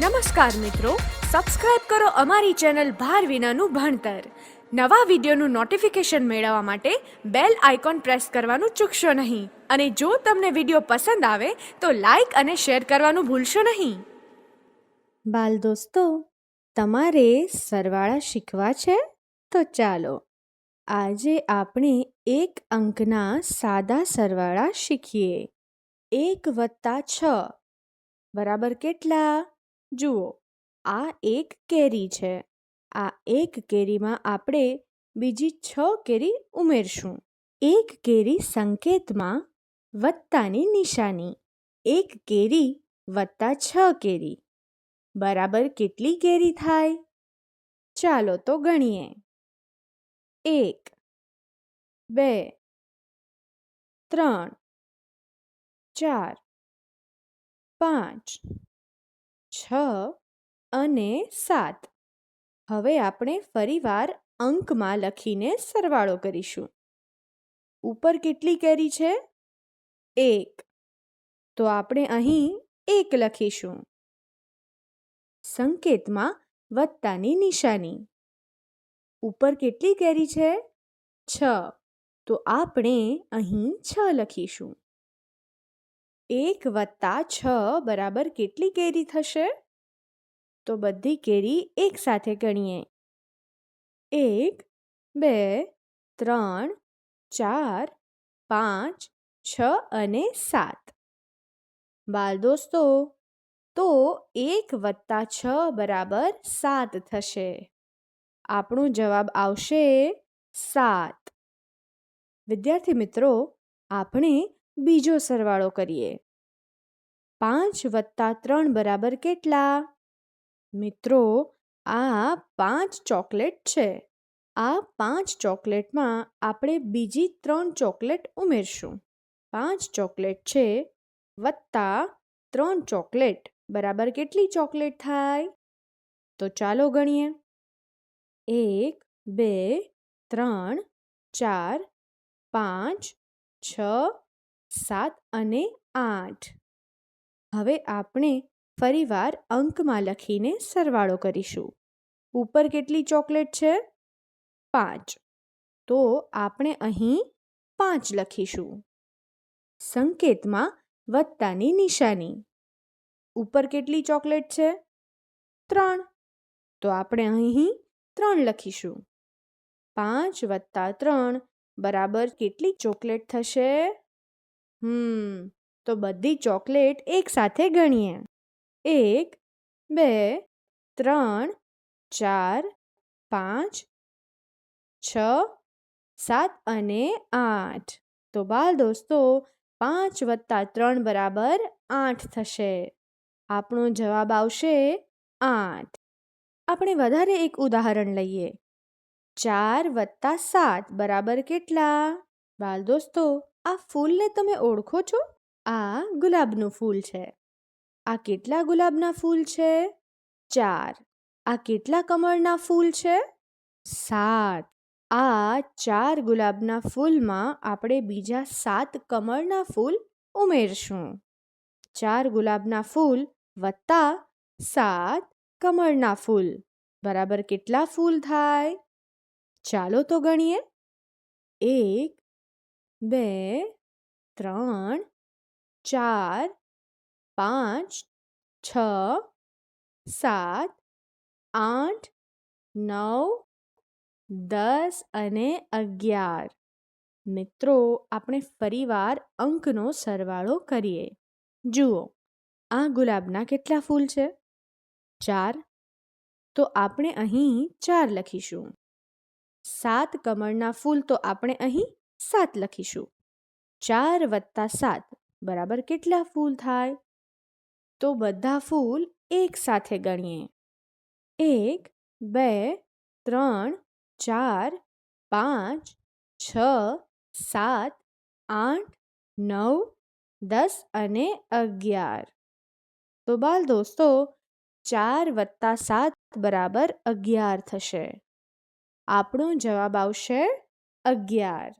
નમસ્કાર મિત્રો સબસ્ક્રાઇબ કરો અમારી ચેનલ ભાર વિનાનું ભણતર. નવા વિડીયોનું નોટિફિકેશન મેળવવા માટે બેલ આઇકોન પ્રેસ કરવાનું ચૂકશો નહીં. અને જો તમને વીડિયો પસંદ આવે, તો લાઈક અને શેર કરવાનું ભૂલશો નહીં. બાલ દોસ્તો, તમારે સરવાળા શીખવા છે? તો ચાલો, આજે આપણે એક અંકના સાદા સરવાળા શીખીએ. એક વત્તા છ. બરાબર કેટલા? જુઓ, આ એક કેરી છે. આ એક કેરીમાં આપણે બીજી છ કેરી ઉમેરશું. એક કેરી સંકેતમાં વત્તાની નિશાની. એક કેરી વત્તા છ કેરી. બરાબર કેટલી કેરી થાય? ચાલો તો ગણીએ. એક, બે, ત્રણ, ચાર, પાંચ છ અને સાત. હવે આપણે ફરીવાર અંકમાં લખીને સરવાળો કરીશું. ઉપર કેટલી કેરી છે? એક. તો આપણે અહીં એક લખીશું. સંકેતમાં વત્તાની નિશાની. ઉપર કેટલી કેરી છે? છ. તો આપણે અહીં છ લખીશું. એક વત્તા છ બરાબર કેટલી કેરી થશે? તો બધી કેરી એક સાથે ગણીએ. એક, બે, ત્રણ, ચાર, પાંચ, છ અને સાત. બાલ દોસ્તો, તો એક વત્તા છ બરાબર સાત થશે. આપણો જવાબ આવશે સાત. વિદ્યાર્થી મિત્રો, આપણે બીજો સરવાળો કરીએ. પાંચ વત્તા ત્રણ બરાબર કેટલા? મિત્રો, આ પાંચ ચોકલેટ છે. આ પાંચ ચોકલેટમાં આપણે બીજી ત્રણ ચોકલેટ ઉમેરશું. પાંચ ચોકલેટ છે વત્તા ત્રણ ચોકલેટ. બરાબર કેટલી ચોકલેટ થાય? તો ચાલો ગણીએ. એક, બે, ત્રણ, ચાર, પાંચ, છ સાત અને આઠ. હવે આપણે ફરીવાર અંકમાં લખીને સરવાળો કરીશું. ઉપર કેટલી ચોકલેટ છે? પાંચ. તો આપણે અહીં પાંચ લખીશું. સંકેતમાં વત્તાની નિશાની. ઉપર કેટલી ચોકલેટ છે? ત્રણ. તો આપણે અહીં ત્રણ લખીશું. પાંચ વત્તા ત્રણ બરાબર કેટલી ચોકલેટ થશે? હમ, તો બધી ચોકલેટ એક સાથે ગણીએ. એક, બે, ત્રણ, ચાર, પાંચ, છ, સાત અને આઠ. તો બાલ દોસ્તો, પાંચ વત્તા ત્રણ બરાબર આઠ થશે. આપણો જવાબ આવશે આઠ. આપણે વધારે એક ઉદાહરણ લઈએ. ચાર વત્તા સાત બરાબર કેટલા? બાલ દોસ્તો આ ફૂલને તમે ઓળખો છો? આ ગુલાબનું ફૂલ છે. આ કેટલા ગુલાબના ફૂલ છે? ચાર. આ કેટલા કમળના ફૂલ છે? સાત. આ ચાર ગુલાબના ફૂલમાં આપણે બીજા સાત કમળના ફૂલ ઉમેરશું. ચાર ગુલાબના ફૂલ વત્તા સાત કમળના ફૂલ. બરાબર કેટલા ફૂલ થાય? ચાલો તો ગણીએ. એક બે, ત્રણ, ચાર, પાંચ, છ, સાત, આઠ, નવ, દસ અને અગિયાર. મિત્રો, આપણે ફરીવાર અંકનો સરવાળો કરીએ. જુઓ, આ ગુલાબના કેટલા ફૂલ છે? ચાર. તો આપણે અહીં ચાર લખીશું. સાત કમળના ફૂલ તો આપણે અહીં સાત લખીશું. ચાર વત્તા સાત, બરાબર કેટલા ફૂલ થાય? તો બધા ફૂલ એક સાથે ગણીએ. એક, બે, ત્રણ, ચાર, પાંચ, છ, સાત, આઠ, નવ, દસ અને અગિયાર. તો બાલ દોસ્તો, ચાર વત્તા સાત બરાબર અગિયાર થશે. આપણો જવાબ આવશે અગિયાર.